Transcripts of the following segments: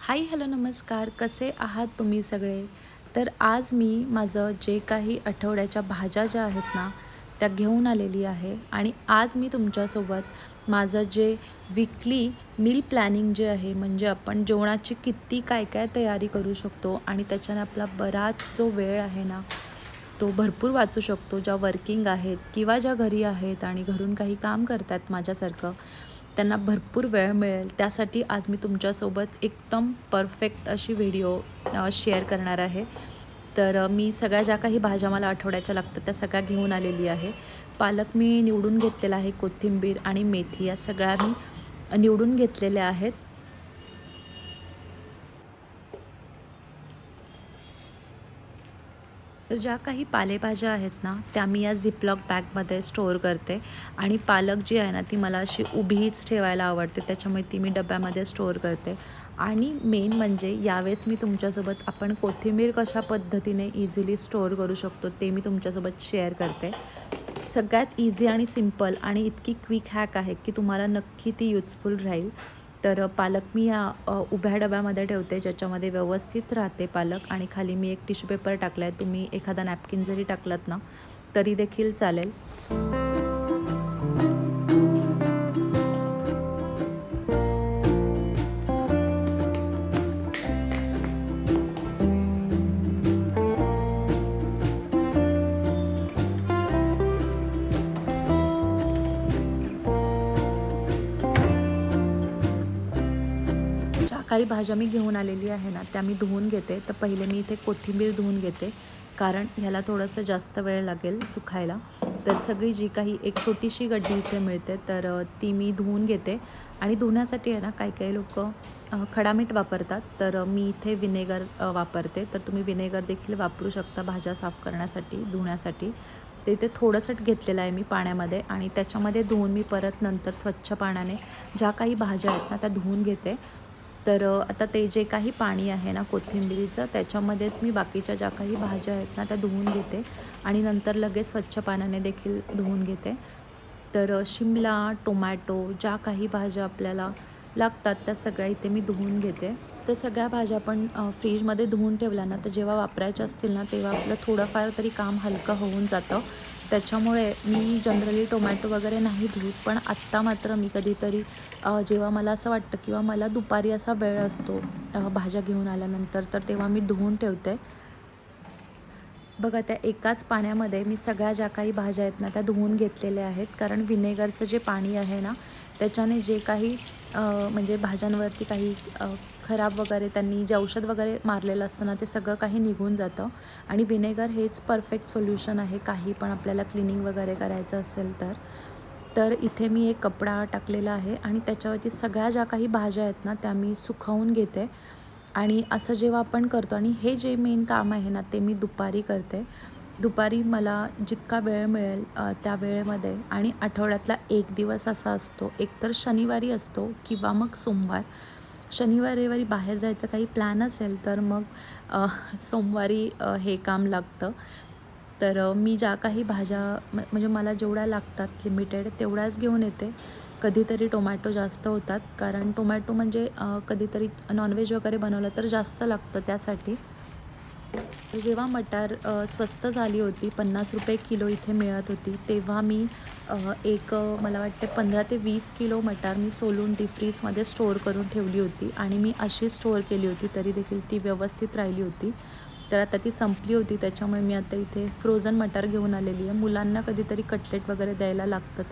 Hi hello नमस्कार. कसे आहात तुम्ही सगळे? तर आज मी माझं जे काही आठवड्याच्या भाज्या ज्या आहेत ना त्या घेऊन आलेली आहे. आणि आज मी तुमच्यासोबत माझं जे विकली मील प्लॅनिंग जे आहे म्हणजे आपण जेवणाची किती काय काय तयारी करू शकतो आणि त्याच्याने आपला बराच जो वेळ आहे ना तो भरपूर वाचू शकतो. ज्या वर्किंग आहेत किंवा ज्या घरी आहेत आणि घरून काही काम करतात माझ्यासारखं त्यांना भरपूर वेळ मिळेल. त्यासाठी आज मी तुमच्यासोबत एकदम परफेक्ट अशी व्हिडिओ शेअर करणार आहे. तर मी सगळ्या ज्या काही भाज्या मला आठवड्याच्या लागतात त्या सगळ्या घेऊन आलेली आहे. पालक मी निवडून घेतलेला आहे कोथिंबीर आणि मेथी या सगळ्या मी निवडून घेतलेल्या आहेत. तर ज्या काही पालेभाज्या आहेत ना त्या मी या झिपलॉक बॅगमध्ये स्टोअर करते. आणि पालक जी आहे ना ती मला अशी उभीच ठेवायला आवडते. त्याच्यामुळे ती मी डब्यामध्ये स्टोअर करते. आणि मेन म्हणजे यावेळेस मी तुमच्यासोबत आपण कोथिंबीर कशा पद्धतीने इझिली स्टोअर करू शकतो ते मी तुमच्यासोबत शेअर करते. सगळ्यात इझी आणि सिंपल आणि इतकी क्विक हॅक आहे की तुम्हाला नक्की ती युजफुल राहील. तर पालक मी या उभ्या डब्यामध्ये ठेवते ज्याच्यामध्ये व्यवस्थित राहते पालक आणि खाली मी एक टिश्यू पेपर टाकला आहे तुम्ही एखादा नॅपकिन जरी टाकलात ना तरी देखील चालेल. काही भाज्या मी घेऊन आलेली आहे ना त्या मी धुवून घेते. तर पहिले मी इथे कोथिंबीर धुवून घेते कारण ह्याला थोडंसं जास्त वेळ लागेल सुखायला. तर सगळी जी काही एक छोटीशी गड्डी इथे मिळते तर ती मी धुवून घेते. आणि धुण्यासाठी आहे ना काही काही लोक खडामीठ वापरतात. तर मी इथे विनेगर वापरते. तर तुम्ही विनेगर देखील वापरू शकता भाज्या साफ करण्यासाठी धुण्यासाठी. ते इथे थोडंसं घेतलेलं आहे मी पाण्यामध्ये आणि त्याच्यामध्ये धुवून मी परत नंतर स्वच्छ पाण्याने ज्या काही भाज्या आहेत ना त्या धुवून घेते. तर आता ते जे काही पाणी आहे ना कोथिंबिरीचं त्याच्यामध्येच मी बाकीच्या ज्या काही भाज्या आहेत ना त्या धुवून घेते. आणि नंतर लगेच स्वच्छ पाण्याने देखील धुवून घेते. तर शिमला टोमॅटो ज्या काही भाज्या आपल्याला लागतात त्या सगळ्या इथे मी धुवून घेते. तर सगळ्या भाज्या आपण फ्रीजमध्ये धुवून ठेवल्या ना तर जेव्हा वापरायच्या असतील ना तेव्हा आपलं थोडंफार तरी काम हलकं होऊन जातं. त्याच्यामुळे मी जनरली टोमॅटो वगैरे नाही धुत पण आत्ता मात्र मी कधीतरी जेव्हा मला असं वाटतं किंवा मला दुपारी असा वेळ असतो भाज्या घेऊन आल्यानंतर तर तेव्हा मी धुवून ठेवते. बघा त्या एकाच पाण्यामध्ये मी सगळ्या ज्या काही भाज्या आहेत ना त्या धुवून घेतलेल्या आहेत. कारण विनेगरचं जे पाणी आहे ना त्याच्याने जे काही म्हणजे भाज्यांवरती काही खराब वगैरे त्यांनी जे औषध वगैरे मारलेलं असतं ना ते सगळं काही निघून जातं. आणि विनेगर हेच परफेक्ट सोल्युशन आहे. काही पण आपल्याला क्लिनिंग वगैरे करायचं असेल तर. तर इथे मी एक कपडा टाकलेला आहे आणि त्याच्यावरती सगळ्या ज्या काही भाज्या आहेत ना त्या मी सुकवून घेते. आणि असं जेव्हा आपण करतो आणि हे जे मेन काम आहे ना ते मी दुपारी करते. दुपारी मला जितका वेळ मिळेल त्या वेळेमध्ये आणि आठवड्यातला एक दिवस असा असतो. एकतर शनिवारी असतो किंवा मग सोमवार. शनिवार रविवारी बाहेर जायचं काही प्लॅन असेल तर मग सोमवारी हे काम लागतं. तर मी ज्या काही भाज्या म म्हणजे मला जेवढ्या लागतात लिमिटेड तेवढ्याच घेऊन येते. कधीतरी टोमॅटो जास्त होतात कारण टोमॅटो म्हणजे कधीतरी नॉनव्हेज वगैरे बनवलं तर जास्त लागतं त्यासाठी. तर जेव्हा मटार स्वस्त झाली होती पन्नास रुपये किलो इथे मिळत होती तेव्हा मी एक मला वाटते पंधरा ते वीस किलो मटार मी सोलून डी फ्रीजमध्ये स्टोअर करून ठेवली होती आणि मी अशी स्टोअर केली होती तरी देखील ती व्यवस्थित राहिली होती. तर आता ती संपली होती त्याच्यामुळे मी आता इथे फ्रोझन मटार घेऊन आलेली आहे. मुलांना कधीतरी कटलेट वगैरे द्यायला लागतं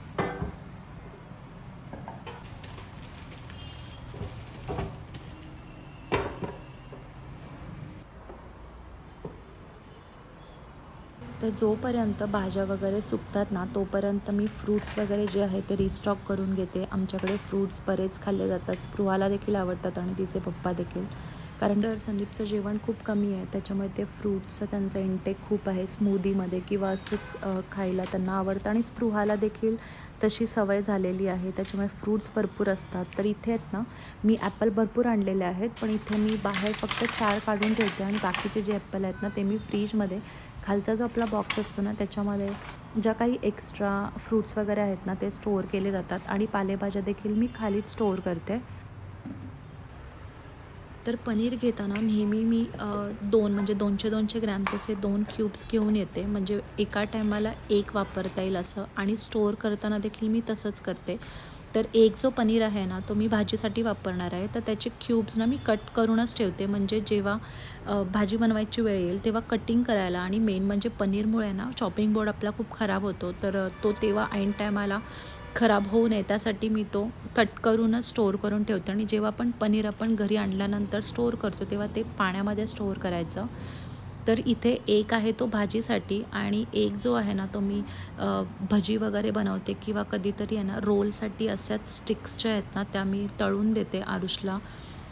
तर जोपर्यंत भाज्या वगैरे सुकतात ना तोपर्यंत मी फ्रूट्स वगैरे जे आहे ते रिस्टॉक करून घेते. आमच्याकडे फ्रूट्स बरेच खाल्ले जातात. स्पृहाला देखील आवडतात आणि तिचे पप्पा देखील. कारण तर संदीपचं जेवण खूप कमी आहे. त्याच्यामुळे ते फ्रूट्सचं त्यांचा इंटेक खूप आहे. स्मूदीमध्ये किंवा असंच खायला त्यांना आवडतं. आणि स्पृहाला देखील तशी सवय झालेली आहे. त्याच्यामुळे फ्रूट्स भरपूर असतात. तर इथे आहेत ना मी ॲपल भरपूर आणलेले आहेत. पण इथे मी बाहेर फक्त चार काढून ठेवते. आणि बाकीचे जे ॲपल आहेत ना ते मी फ्रीजमध्ये खालचा जो आपला बॉक्स असतो ना त्याच्यामध्ये ज्या काही एक्स्ट्रा फ्रूट्स वगैरे आहेत ना ते स्टोअर केले जातात. आणि पालेभाज्या देखील मी खालीच स्टोअर करते. तर पनीर घेताना नेहमी मी दोन म्हणजे दोनशे दोनशे ग्रॅम्स असे दोन क्यूब्स घेऊन येते. म्हणजे एका टायमाला एक वापरता येईल असं आणि स्टोअर करताना देखील मी तसंच करते. तर एक जो पनीर आहे ना तो मी भाजीसाठी वापरणार आहे. तर त्याचे क्यूब्स ना मी कट करूनच ठेवते. म्हणजे जेव्हा भाजी बनवायची वेळ येईल तेव्हा कटिंग करायला आणि मेन म्हणजे पनीरमुळे ना चॉपिंग बोर्ड आपला खूप खराब होतो. तर तो तेव्हा ऐन टायमाला खराब होऊ नये त्यासाठी मी तो कट करूनच स्टोअर करून ठेवते. आणि जेव्हा पण पनीर आपण घरी आणल्यानंतर स्टोअर करतो तेव्हा ते पाण्यामध्ये स्टोअर करायचं. तर इथे एक आहे तो भाजीसाठी आणि एक जो आहे ना तो मी भजी वगैरे बनवते किंवा कधीतरी आहे ना रोलसाठी अशाच स्टिक्सच्या आहेत ना त्या मी तळून देते आरुषला.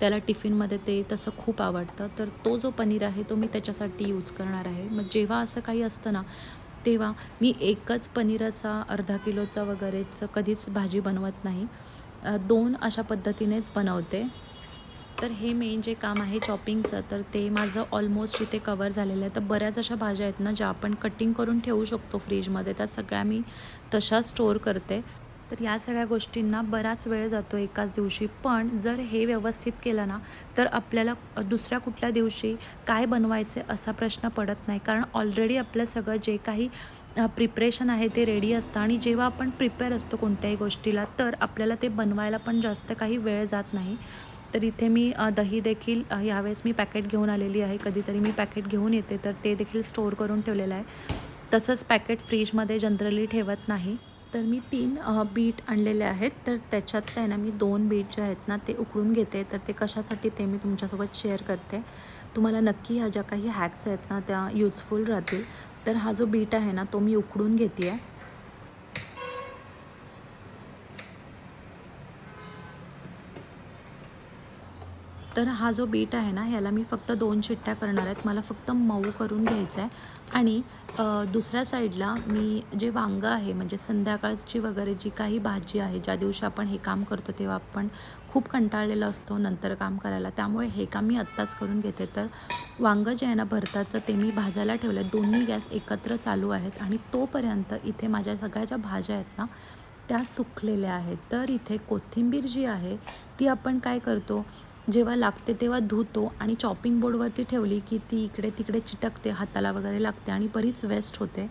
त्याला टिफिनमध्ये ते तसं खूप आवडतं. तर तो जो पनीर आहे तो मी त्याच्यासाठी यूज करणार आहे. मग जेव्हा असं काही असतं ना तेव्हा मी एकच पनीर असा अर्धा किलोचा वगैरेचं कधीच भाजी बनवत नाही. दोन अशा पद्धतीनेच बनवते. तर हे मेन जे काम आहे चॉपिंगचं तर ते माझं ऑलमोस्ट इथे कवर झालेलं आहे. तर बऱ्याच अशा भाज्या आहेत ना ज्या आपण कटिंग करून ठेवू शकतो फ्रीजमध्ये त्या सगळ्या मी तशा स्टोअर करते. तर या सगळ्या गोष्टींना बराच वेळ जातो एकाच दिवशी. पण जर हे व्यवस्थित केलं ना तर आपल्याला दुसऱ्या कुठल्या दिवशी काय बनवायचे असा प्रश्न पडत नाही. कारण ऑलरेडी आपलं सगळं जे काही प्रिपरेशन आहे ते रेडी असतं. आणि जेव्हा आपण प्रिपेअर असतो कोणत्याही गोष्टीला तर आपल्याला ते बनवायला पण जास्त काही वेळ जात नाही. तर इथे मी दही देखील यावेळेस मी पॅकेट घेऊन आलेली आहे. कधीतरी मी पॅकेट घेऊन येते. तर ते देखील स्टोअर करून ठेवलेलं आहे. तसंच पॅकेट फ्रीजमध्ये जनरली ठेवत नाही. तर मी तीन बीट आणलेले आहेत. तर त्याच्यातलं आहे ना मी दोन बीट जे आहेत ना ते उकळून घेते. तर ते कशासाठी ते मी तुमच्यासोबत शेअर करते. तुम्हाला नक्की ह्या ज्या काही हॅक्स आहेत ना त्या युजफुल राहतील. तर हा जो बीट आहे ना तो मी उकडून घेते आहे तर हा जो बीट आहे ना ह्याला मी फक्त दोन चिट्ट्या करणार आहेत. मला फक्त मऊ करून घ्यायचं आहे. आणि दुसऱ्या साईडला मी जे वांगं आहे म्हणजे संध्याकाळची वगैरे जी काही भाजी आहे ज्या दिवशी आपण हे काम करतो तेव्हा आपण खूप कंटाळलेलं असतो नंतर काम करायला. त्यामुळे हे काम मी आत्ताच करून घेते. तर वांगं जे आहे ना भरताचं ते मी भाजायला ठेवलं आहे. दोन्ही गॅस एकत्र चालू आहेत आणि तोपर्यंत इथे माझ्या सगळ्या ज्या भाज्या आहेत ना त्या सुकलेल्या आहेत. तर इथे कोथिंबीर जी आहे ती आपण काय करतो जेव्हा लागते तेव्हा धुतो आणि चॉपिंग बोर्डवरती ठेवली की ती इकडे तिकडे चिटकते हाताला वगैरे लागते आणि बरीच वेस्ट होते.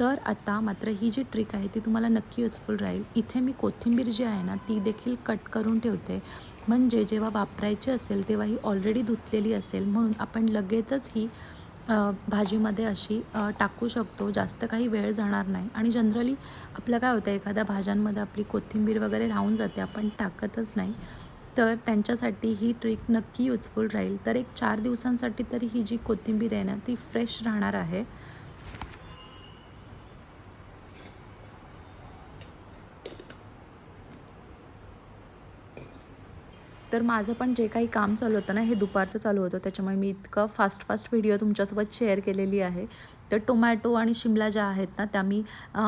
तर आता मात्र ही जी ट्रिक आहे ती तुम्हाला नक्की युजफुल राहील. इथे मी कोथिंबीर जी आहे ना ती देखील कट करून ठेवते. म्हणजे जेव्हा वापरायची असेल तेव्हा ही ऑलरेडी धुतलेली असेल म्हणून आपण लगेचच ही भाजीमध्ये अशी टाकू शकतो. जास्त काही वेळ जाणार नाही. आणि जनरली आपलं काय होतं एखाद्या भाज्यांमध्ये आपली कोथिंबीर वगैरे राहून जाते आपण टाकतच नाही. तर त्यांच्यासाठी ही ट्रिक नक्की युजफुल राहील. तर एक चार दिवसांसाठी तरी ही जी कोथिंबीर आहे ना ती फ्रेश राहणार आहे. तर माझं पण जे काही काम चालू होतं ना हे दुपारचं चालू होतं. त्याच्यामुळे मी इतकं फास्ट फास्ट व्हिडिओ तुमच्यासोबत शेअर केलेली आहे. तर टोमॅटो आणि शिमला ज्या आहेत ना त्या मी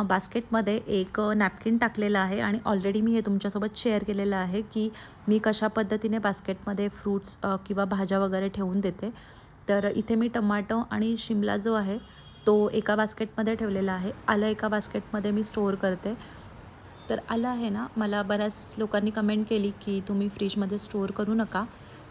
बास्केटमध्ये एक नॅपकिन टाकलेलं आहे आणि ऑलरेडी मी हे तुमच्यासोबत शेअर केलेलं आहे की मी कशा पद्धतीने बास्केटमध्ये फ्रूट्स किंवा भाज्या वगैरे ठेवून देते. तर इथे मी टमाटो आणि शिमला जो आहे तो एका बास्केटमध्ये ठेवलेला आहे. आलं एका बास्केटमध्ये मी स्टोअर करते. तर आलं आहे ना मला बऱ्याच लोकांनी कमेंट केली की तुम्ही फ्रीजमध्ये स्टोअर करू नका.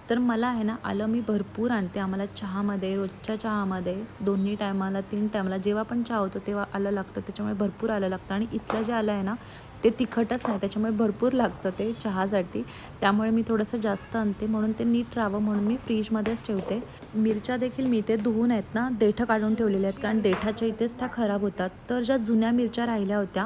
तर मला आहे ना आलं मी भरपूर आणते आम्हाला चहामध्ये रोजच्या चहामध्ये. दोन्ही टायमाला तीन टायमाला जेव्हा पण चहा होतो तेव्हा आलं लागतं त्याच्यामुळे भरपूर आलं लागतं. आणि इथलं जे आलं आहे ना ते तिखटच नाही त्याच्यामुळे भरपूर लागतं ते चहासाठी. त्यामुळे मी थोडंसं जास्त आणते म्हणून ते नीट राहावं म्हणून मी फ्रीजमध्येच ठेवते. मिरच्या देखील मी ते धुवून आहेत ना देठं काढून ठेवलेल्या आहेत कारण देठाच्या इथेच त्या खराब होतात. तर ज्या जुन्या मिरच्या राहिल्या होत्या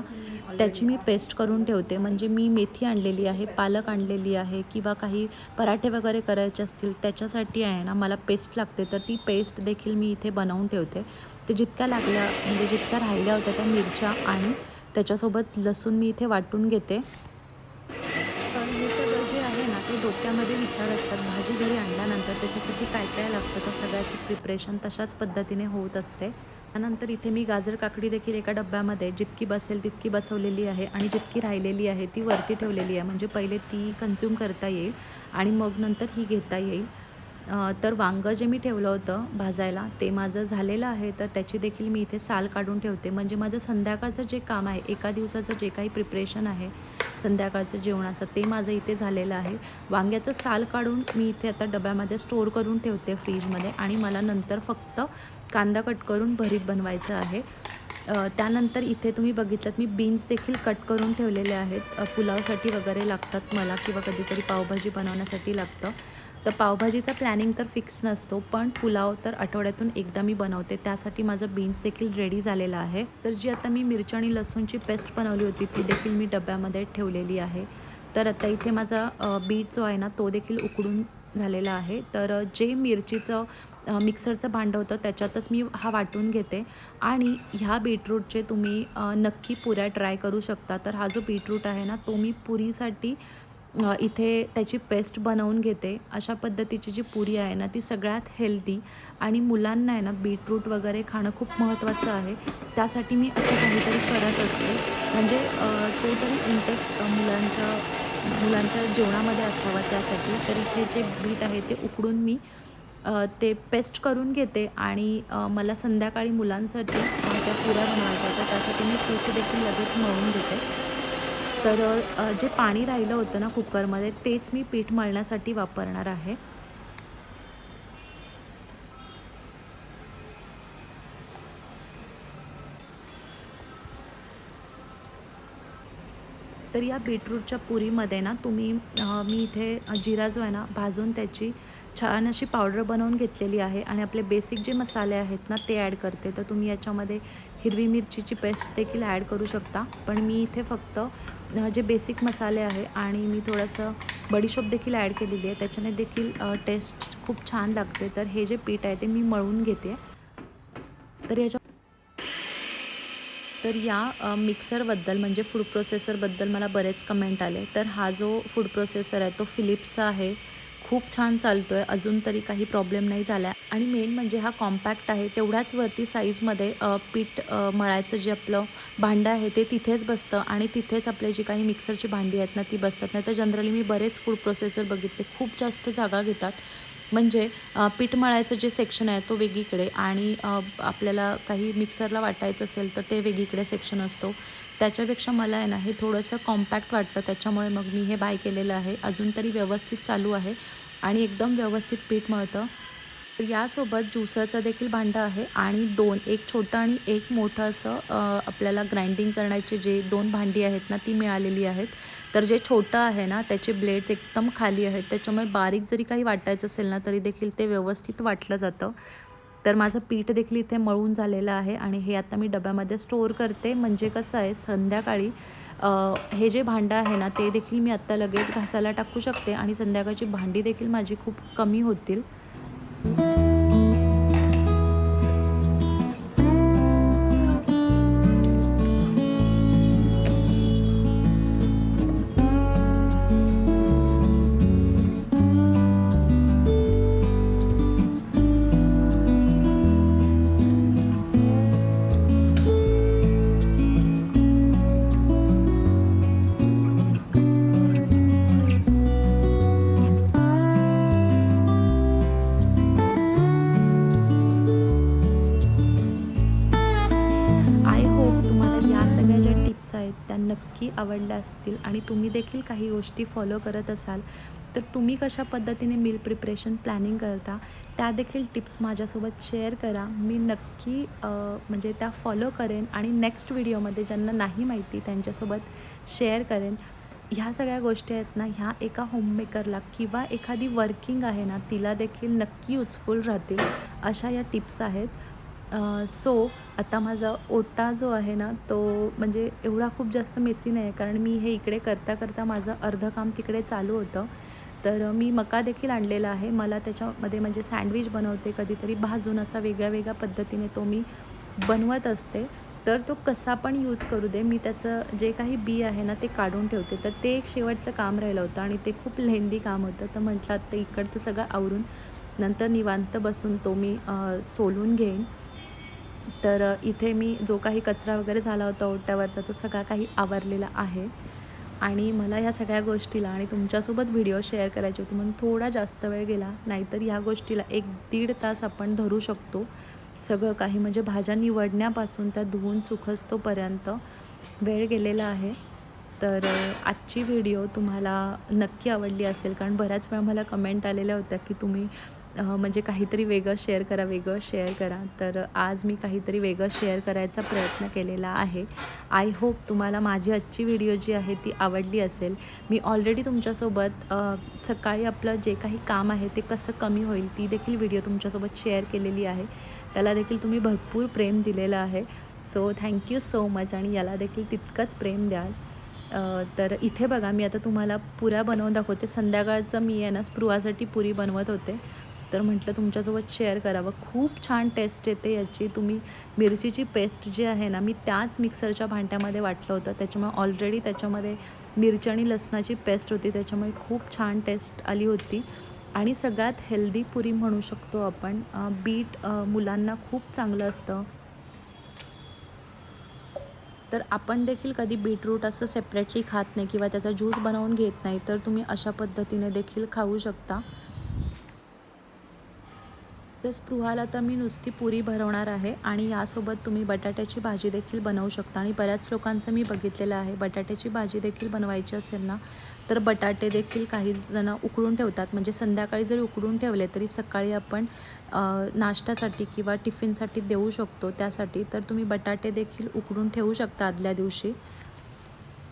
त्याची मी पेस्ट करून ठेवते. म्हणजे मी मेथी आणलेली आहे पालक आणलेली आहे किंवा काही पराठे वगैरे करायचे असतील त्याच्यासाठी आहे ना मला पेस्ट लागते. तर ती पेस्ट देखील मी इथे बनवून ठेवते. ते जितक्या लागल्या म्हणजे जितक्या राहिल्या होत्या त्या मिरच्या आणि त्याच्यासोबत लसूण मी इथे वाटून घेते. तर हे सगळं जे आहे ना ते डोक्यामध्ये विचार असतात. भाजी घरी आणल्यानंतर त्याच्यासाठी काय काय लागतं? तर सगळ्याची प्रिपरेशन तशाच पद्धतीने होत असते. त्यानंतर इथे मी गाजर काकडी देखील एका डब्यामध्ये जितकी बसेल तितकी बसवलेली आहे आणि जितकी राहिलेली आहे ती वरती ठेवलेली आहे. म्हणजे पहिले ती कन्झ्युम करता येईल आणि मग नंतर ही घेता येईल. तर वांगं जे मी ठेवलं होतं भाजायला ते माझं झालेलं आहे तर त्याची देखील मी इथे साल काढून ठेवते. म्हणजे माझं संध्याकाळचं जे काम आहे एका दिवसाचं जे काही प्रिपरेशन आहे संध्याकाळचं जेवणाचं ते माझं इथे झालेलं आहे. वांग्याचं साल काढून मी इथे आता डब्यामध्ये स्टोअर करून ठेवते फ्रीजमध्ये आणि मला नंतर फक्त कांदा कट करून भरीत बनवायचं आहे. त्यानंतर इथे तुम्ही बघितलं मी बीन्स देखील कट करून ठेवलेले आहेत. पुलावसाठी वगैरे लागतात मला किंवा कधीतरी पावभाजी बनवण्यासाठी लागतं. तर पावभाजीचा प्लॅनिंग तर फिक्स नसतो पण पुलाव तर आठवड्यातून एकदा मी बनवते. त्यासाठी माझं बीन्स देखील रेडी झालेलं आहे. तर जी आता मी मिरची आणि लसूणची पेस्ट बनवली होती ती देखील मी डब्यामध्ये ठेवलेली आहे. तर आता इथे माझा बीट जो आहे ना तो देखील उकडून झालेला आहे. तर जे मिरचीचं मिक्सरचं भांडं होतं त्याच्यातच मी हा वाटून घेते. आणि ह्या बीटरूटचे तुम्ही नक्की पुऱ्या ट्राय करू शकता. तर हा जो बीटरूट आहे ना तो मी पुरीसाठी इथे त्याची पेस्ट बनवून घेते. अशा पद्धतीची जी पुरी आहे ना ती सगळ्यात हेल्दी आणि मुलांना आहे ना बीटरूट वगैरे खाणं खूप महत्त्वाचं आहे. त्यासाठी मी असं काहीतरी करत असते. म्हणजे अ, तो तरी इंटेक मुलांच्या मुलांच्या जेवणामध्ये असावा त्यासाठी. तर इथे जे बीट आहे ते उकडून मी ते पेस्ट करून घेते आणि मला संध्याकाळी मुलांसाठी त्या पुऱ्या बनवायच्या होत्या. त्यासाठी मी पीठ देखील लगेच मळून घेते. तर जे पाणी राहिलं होतं ना कुकरमध्ये तेच मी पीठ मळण्यासाठी वापरणार आहे. तर या बीटरूटच्या पुरीमध्ये ना तुम्ही मी इथे जिरा जो आहे ना भाजून त्याची छान अशी पावडर बनवून घेतलेली आहे आणि आपले बेसिक जे मसाले आहेत ना ते ॲड करते. तर तुम्ही याच्यामध्ये हिरवी मिरचीची पेस्ट देखील ॲड करू शकता. पण मी इथे फक्त जे बेसिक मसाले आहे आणि मी थोडंसं बडीशोप देखील ॲड केलेली आहे त्याच्याने देखील टेस्ट खूप छान लागते. तर हे जे पीठ आहे ते मी मळून घेते. तर याच्या तर या मिक्सरबद्दल म्हणजे फूड प्रोसेसरबद्दल मला बरेच कमेंट आले. तर हा जो फूड प्रोसेसर आहे तो फिलिप्सचा आहे. खूप छान चालतो आहे अजून तरी काही प्रॉब्लेम नाही झाला आहे आणि मेन म्हणजे हा कॉम्पॅक्ट आहे तेवढ्याच वरती साईजमध्ये पीठ मळायचं जे आपलं भांडं आहे ते तिथेच बसतं. आणि तिथेच आपले जी काही मिक्सरची भांडी आहेत ना ती बसतात. नाही तर जनरली मी बरेच फूड प्रोसेसर बघितले. खूप जास्त जागा घेतात. म्हणजे पीठ मळायचं जे सेक्शन आहे तो वेगळीकडे. आणि आपल्याला काही मिक्सरला वाटायचं असेल तर ते वेगळीकडे सेक्शन असतो. त्याच्यापेक्षा मला आहे ना हे थोडंसं कॉम्पॅक्ट वाटतं. त्याच्यामुळे मग मी हे बाय केलेलं आहे. अजून तरी व्यवस्थित चालू आहे. आणि एकदम व्यवस्थित पीठ मळतं. यासोबत ज्युसरचं देखील भांडं आहे. आणि दोन एक छोटं आणि एक मोठं असं आपल्याला ग्राइंडिंग करण्याचे जे दोन भांडी आहेत ना ती मिळालेली आहेत. तर जे छोटं आहे ना त्याचे ब्लेड्स एकदम खाली आहेत. त्याच्यामुळे बारीक जरी काही वाटायचं असेल ना तरी देखील ते व्यवस्थित वाटलं जातं. तर माझं पीठ देखील इथे मळून झालेलं आहे आणि हे आता मी डब्यामध्ये स्टोअर करते. म्हणजे कसं आहे संध्याकाळी हे जे भांडं आहे ना ते देखील मी आत्ता लगेच घासायला टाकू शकते आणि संध्याकाळची भांडी देखील माझी खूप कमी होतील. त्या नक्की आवडल्या असतील आणि तुम्ही देखील काही गोष्टी फॉलो करत असाल तर तुम्ही कशा पद्धतीने मील प्रिपरेशन प्लॅनिंग करता त्या देखील टिप्स माझ्यासोबत शेअर करा. मी नक्की म्हणजे त्या फॉलो करेन आणि नेक्स्ट व्हिडिओमध्ये ज्यांना नाही माहिती त्यांच्यासोबत शेअर करेन. ह्या सगळ्या गोष्टी आहेत ना ह्या एका होममेकरला किंवा एखादी वर्किंग आहे ना तिला देखील नक्की युजफुल राहतील अशा या टिप्स आहेत. सो आता माझा ओटा जो आहे ना तो म्हणजे एवढा खूप जास्त मेसी नाही आहे कारण मी हे इकडे करता करता माझं अर्धं काम तिकडे चालू होतं. तर मी मका देखील आणलेला आहे. मला त्याच्यामध्ये म्हणजे सँडविच बनवते कधीतरी. भाजून असा वेगळ्या वेगळ्या पद्धतीने तो मी बनवत असते. तर तो कसा पण यूज करू दे. मी त्याचं जे काही बी आहे ना ते काढून ठेवते. तर ते एक शेवटचं काम राहिलं होतं आणि ते खूप लेंदी काम होतं. तर म्हटलं ते इकडचं सगळं आवरून नंतर निवांत बसून तो मी सोलून घेईन. तर इथे मी जो काही कचरा वगैरे झाला होता ओट्यावरचा तो सगळा काही आवरलेला आहे. आणि मला ह्या सगळ्या गोष्टीला आणि तुमच्यासोबत व्हिडिओ शेअर करायची होती म्हणून थोडा जास्त वेळ गेला. नाहीतर ह्या गोष्टीला एक दीड तास आपण धरू शकतो. सगळं काही म्हणजे भाज्या निवडण्यापासून त्या धुवून सुखसतोपर्यंत वेळ गेलेला आहे. तर आजची व्हिडिओ तुम्हाला नक्की आवडली असेल कारण बऱ्याच वेळा मला कमेंट आलेल्या होत्या की तुम्ही म्हणजे काहीतरी वेगळं शेअर करा वेगळं शेअर करा. तर आज मी काहीतरी वेगळं शेअर करायचा प्रयत्न केलेला आहे. आय होप तुम्हाला माझी आजची व्हिडिओ जी आहे ती आवडली असेल. मी ऑलरेडी तुमच्यासोबत सकाळी आपलं जे काही काम आहे ते कसं कमी होईल ती देखील व्हिडिओ तुमच्यासोबत शेअर केलेली आहे. त्याला देखील तुम्ही भरपूर प्रेम दिलेलं आहे. सो थँक्यू सो मच आणि याला देखील तितकंच प्रेम द्याल. तर इथे बघा मी आता तुम्हाला पुऱ्या बनवून दाखवते. संध्याकाळचं मी आहे ना स्पृहासाठी पुरी बनवत होते. तर म्हटलं तुमच्यासोबत शेअर करावं. खूप छान टेस्ट येते याची. तुम्ही मिरचीची पेस्ट जी आहे ना मी त्याच मिक्सरच्या भांड्यामध्ये वाटलं होतं. त्याच्यामुळे ऑलरेडी त्याच्यामध्ये मिरची आणि लसणाची पेस्ट होती. त्याच्यामुळे खूप छान टेस्ट आली होती. आणि सगळ्यात हेल्दी पुरी म्हणू शकतो आपण बीट मुलांना खूप चांगलं असतं. तर आपण देखील कधी बीटरूट असं सेपरेटली खात नाही किंवा त्याचा ज्यूस बनवून घेत नाही तर तुम्ही अशा पद्धतीने देखील खाऊ शकता. तर स्पृहाला तर मी नुसती पुरी भरवणार आहे आणि यासोबत तुम्ही बटाट्याची भाजी देखील बनवू शकता. आणि बऱ्याच लोकांचं मी बघितलेलं आहे बटाट्याची भाजी देखील बनवायची असेल ना तर बटाटे देखील काही जण उकडून ठेवतात. म्हणजे संध्याकाळी जरी उकडून ठेवले तरी सकाळी आपण नाश्त्यासाठी किंवा टिफिनसाठी देऊ शकतो. त्यासाठी तर तुम्ही बटाटे देखील उकडून ठेवू शकता आदल्या दिवशी.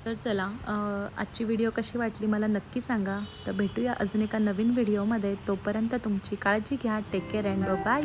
तर चला आजची व्हिडिओ कशी वाटली मला नक्की सांगा. तर भेटूया अजून एका नवीन व्हिडिओमध्ये. तोपर्यंत तुमची काळजी घ्या. Take care and bye